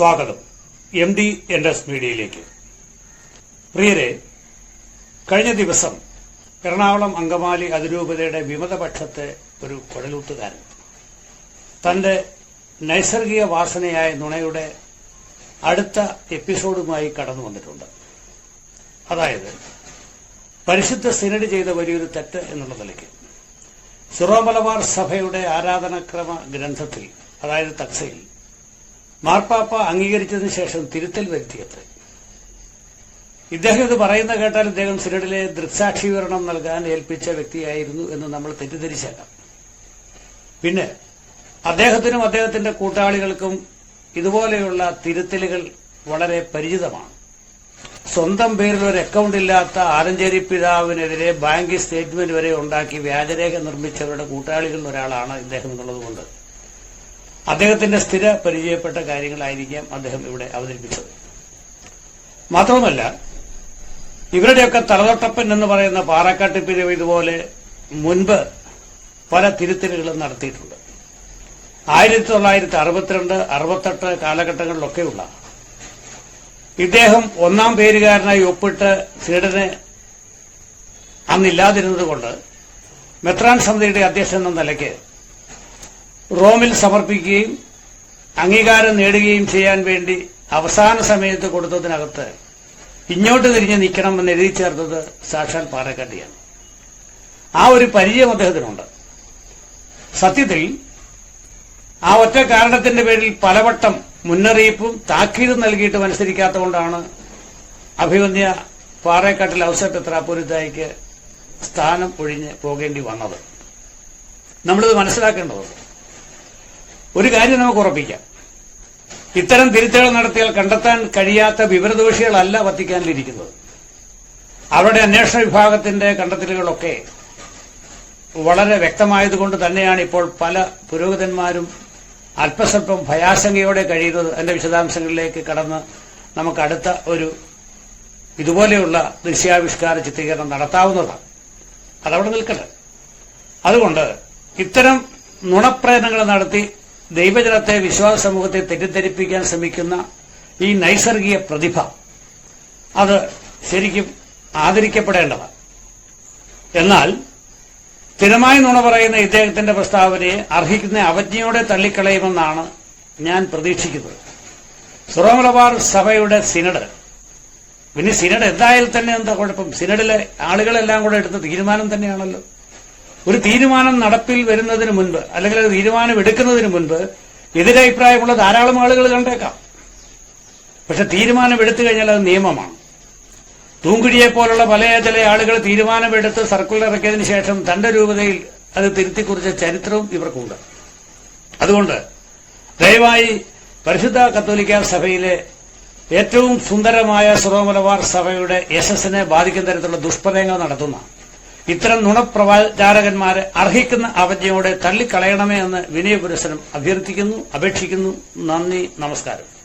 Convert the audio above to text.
സ്വാഗതം. M D N S മീഡിയയിലേക്ക് പ്രിയരെ കഴിഞ്ഞ ദിവസം എറണാകുളം അങ്കമാലി അതിരൂപതയുടെ വിമതപക്ഷത്തെ ഒരു കുഴലൂത്തുകാരൻ തന്റെ നൈസർഗിക വാസനയായ നുണയുടെ അടുത്ത എപ്പിസോഡുമായി കടന്നു വന്നിട്ടുണ്ട്. അതായത് പരിശുദ്ധ സിനഡ് ചെയ്ത വലിയൊരു തെറ്റ് എന്നുള്ള നിലയ്ക്ക്. സിറോ മലബാർ സഭയുടെ ആരാധനക്രമ ഗ്രന്ഥത്തിൽ അതായത് തക്സയിൽ മാർപ്പാപ്പ അംഗീകരിച്ചതിന് ശേഷം തിരുത്തൽ വരുത്തിയത്. ഇദ്ദേഹം ഇത് പറയുന്ന കേട്ടാൽ ഇദ്ദേഹം സിനഡിലെ ദൃക്സാക്ഷി നൽകാൻ ഏൽപ്പിച്ച വ്യക്തിയായിരുന്നു എന്ന് നമ്മൾ തെറ്റിദ്ധരിച്ചേക്കാം. പിന്നെ അദ്ദേഹത്തിനും അദ്ദേഹത്തിന്റെ കൂട്ടാളികൾക്കും ഇതുപോലെയുള്ള തിരുത്തലുകൾ വളരെ പരിചിതമാണ്. സ്വന്തം പേരിൽ ഒരു അക്കൗണ്ട് ഇല്ലാത്ത ആലഞ്ചേരി പിതാവിനെതിരെ ബാങ്ക് സ്റ്റേറ്റ്മെന്റ് വരെ ഉണ്ടാക്കി വ്യാജരേഖ നിർമ്മിച്ചവരുടെ കൂട്ടാളികളിൽ ഒരാളാണ് ഇദ്ദേഹം എന്നുള്ളതുകൊണ്ട് അദ്ദേഹത്തിന്റെ സ്ഥിര പരിചയപ്പെട്ട കാര്യങ്ങളായിരിക്കാം അദ്ദേഹം ഇവിടെ അവതരിപ്പിച്ചത്. മാത്രവുമല്ല ഇവരുടെയൊക്കെ തലതൊട്ടപ്പൻ എന്ന് പറയുന്ന പാറക്കാട്ട് പിരിവ് ഇതുപോലെ മുൻപ് പല തിരുത്തലുകളും നടത്തിയിട്ടുണ്ട്. ആയിരത്തി തൊള്ളായിരത്തി അറുപത്തിരണ്ട് അറുപത്തെട്ട് കാലഘട്ടങ്ങളിലൊക്കെയുള്ള ഇദ്ദേഹം ഒന്നാം പേരുകാരനായി ഒപ്പിട്ട് സീഡനെ അന്നില്ലാതിരുന്നത് കൊണ്ട് മെത്രാൻ സമിതിയുടെ അധ്യക്ഷൻ എന്ന നിലയ്ക്ക് റോമിൽ സമർപ്പിക്കുകയും അംഗീകാരം നേടുകയും ചെയ്യാൻ വേണ്ടി അവസാന സമയത്ത് കൊടുത്തതിനകത്ത് ഇങ്ങോട്ട് തിരിഞ്ഞ് നിൽക്കണമെന്ന് എഴുതി ചേർത്തത് സാക്ഷാൽ പാറക്കാട്ടിയാണ്. ആ ഒരു പരിചയം അദ്ദേഹത്തിനുണ്ട്. സത്യത്തിൽ ആ ഒറ്റ കാരണത്തിന്റെ പേരിൽ പലവട്ടം മുന്നറിയിപ്പും താക്കീതും നൽകിയിട്ട് അനുസരിക്കാത്തതുകൊണ്ടാണ് അഭിമന്യ പാറേക്കാട്ടിൽ ഔസഫ് ത്രാപ്പൂരിത്തായിക്ക് സ്ഥാനം ഒഴിഞ്ഞ് പോകേണ്ടി വന്നത്. നമ്മളിത് മനസ്സിലാക്കേണ്ടതുണ്ട്. ഒരു കാര്യം നമുക്ക് ഉറപ്പിക്കാം. ഇത്തരം തിരുത്തലുകൾ നടത്തിയാൽ കണ്ടെത്താൻ കഴിയാത്ത വിവരദോഷികളല്ല വത്തിക്കാനിലിരിക്കുന്നത് അവരുടെ അന്വേഷണ വിഭാഗത്തിന്റെ കണ്ടെത്തലുകളൊക്കെ വളരെ വ്യക്തമായതുകൊണ്ട് തന്നെയാണ് ഇപ്പോൾ പല പുരോഹിതന്മാരും അല്പസ്വല്പം ഭയാശങ്കയോടെ കഴിയുന്നത്. അതിന്റെ വിശദാംശങ്ങളിലേക്ക് കടന്ന് നമുക്ക് അടുത്ത ഒരു ഇതുപോലെയുള്ള ദൃശ്യാവിഷ്കാര ചിത്രീകരണം നടത്താവുന്നതാണ്. അതവിടെ നിൽക്കട്ടെ. അതുകൊണ്ട് ഇത്തരം നുണപ്രയത്നങ്ങൾ നടത്തി ദൈവജനത്തെ വിശ്വാസ സമൂഹത്തെ തെറ്റിദ്ധരിപ്പിക്കാൻ ശ്രമിക്കുന്ന ഈ നൈസർഗിക പ്രതിഭ അത് ശരിക്കും ആദരിക്കപ്പെടേണ്ടതാണ്. എന്നാൽ സ്ഥിരമായി നുണ പറയുന്ന ഇദ്ദേഹത്തിന്റെ പ്രസ്താവനയെ അർഹിക്കുന്ന അവജ്ഞയോടെ തള്ളിക്കളയുമെന്നാണ് ഞാൻ പ്രതീക്ഷിക്കുന്നത്. സുറമലബാർ സഭയുടെ സിനഡ് പിന്നെ സിനഡ് എന്തായാലും തന്നെ എന്താ കുഴപ്പം? സിനഡിലെ ആളുകളെല്ലാം കൂടെ എടുത്ത തീരുമാനം തന്നെയാണല്ലോ. ഒരു തീരുമാനം നടപ്പിൽ വരുന്നതിന് മുൻപ് അല്ലെങ്കിൽ ഒരു തീരുമാനം എടുക്കുന്നതിന് മുൻപ് എതിരഭിപ്രായമുള്ള ധാരാളം ആളുകൾ കണ്ടേക്കാം. പക്ഷെ തീരുമാനം എടുത്തു കഴിഞ്ഞാൽ അത് നിയമമാണ്. തൂങ്കുഴിയെ പോലുള്ള പല ചില ആളുകൾ തീരുമാനമെടുത്ത് സർക്കുലർ ഇറക്കിയതിനു ശേഷം തന്റെ രൂപതയിൽ അത് തിരുത്തിക്കുറിച്ച ചരിത്രവും ഇവർക്കുണ്ട്. അതുകൊണ്ട് ദയവായി പരിശുദ്ധ കത്തോലിക്ക സഭയിലെ ഏറ്റവും സുന്ദരമായ സുറോമലബാർ സഭയുടെ യശസ്സിനെ ബാധിക്കുന്ന തരത്തിലുള്ള ദുഷ്പ്രയങ്ങൾ നടത്തുന്ന ഇത്തരം നുണപ്രചാരകന്മാരെ അർഹിക്കുന്ന അവജ്ഞയോടെ തള്ളിക്കളയണമേ എന്ന് വിനയപുരസരം അഭ്യർത്ഥിക്കുന്നു അപേക്ഷിക്കുന്നു. നന്ദി നമസ്കാരം.